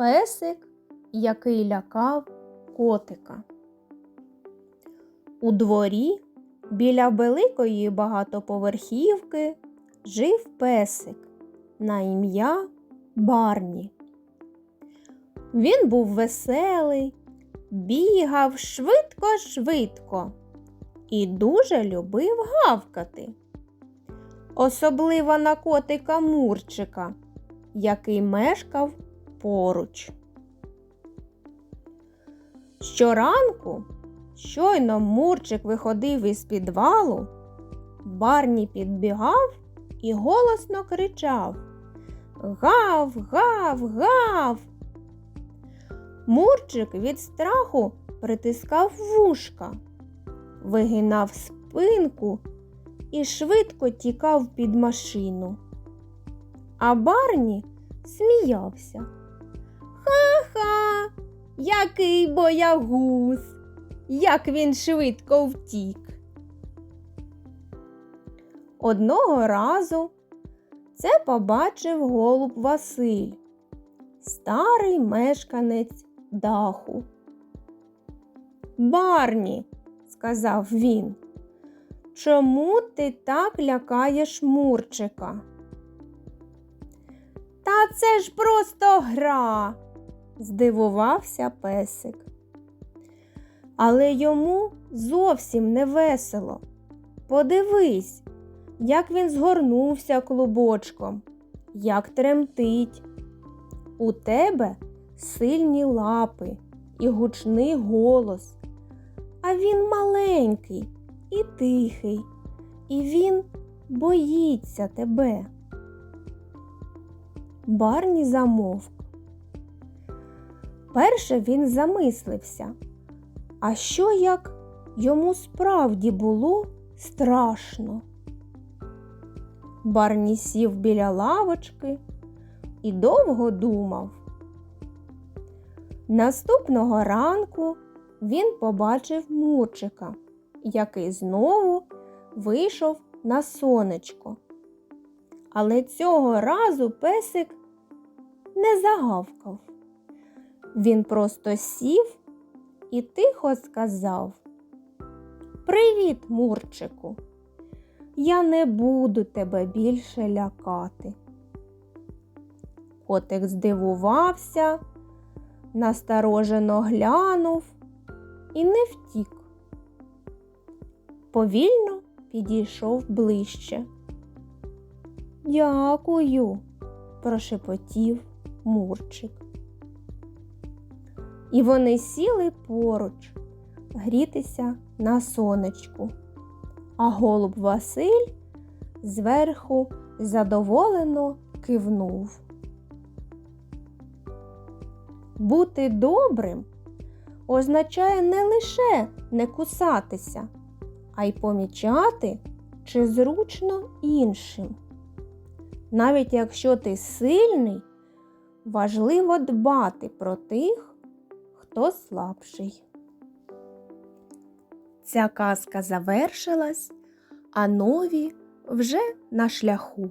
Песик, який лякав котика. У дворі біля великої багатоповерхівки жив песик на ім'я Барні. Він був веселий, бігав швидко-швидко і дуже любив гавкати. Особливо на котика Мурчика, який мешкав поруч. Щоранку, щойно Мурчик виходив із підвалу, Барні підбігав і голосно кричав Гав, гав, гав. Мурчик від страху притискав вушка, вигинав спинку і швидко тікав під машину. А Барні сміявся. Який боягуз, як він швидко втік. Одного разу це побачив голуб Василь, старий мешканець даху. Барні, сказав він, чому ти так лякаєш Мурчика? Та це ж просто гра, здивувався песик. Але йому зовсім не весело. Подивись, як він згорнувся клубочком, як тремтить. У тебе сильні лапи і гучний голос, а він маленький і тихий, і він боїться тебе. Барні замовк. Перше він замислився, а що як йому справді було страшно? Барні сів біля лавочки і довго думав. Наступного ранку він побачив Мурчика, який знову вийшов на сонечко. Але цього разу песик не загавкав. Він просто сів і тихо сказав Привіт, Мурчику! Я не буду тебе більше лякати. Котик здивувався, насторожено глянув і не втік. Повільно підійшов ближче. Дякую, прошепотів Мурчик. І вони сіли поруч грітися на сонечку, а голуб Василь зверху задоволено кивнув. Бути добрим означає не лише не кусатися, а й помічати, чи зручно іншим. Навіть якщо ти сильний, важливо дбати про тих, хто слабший. Ця казка завершилась, а нові вже на шляху.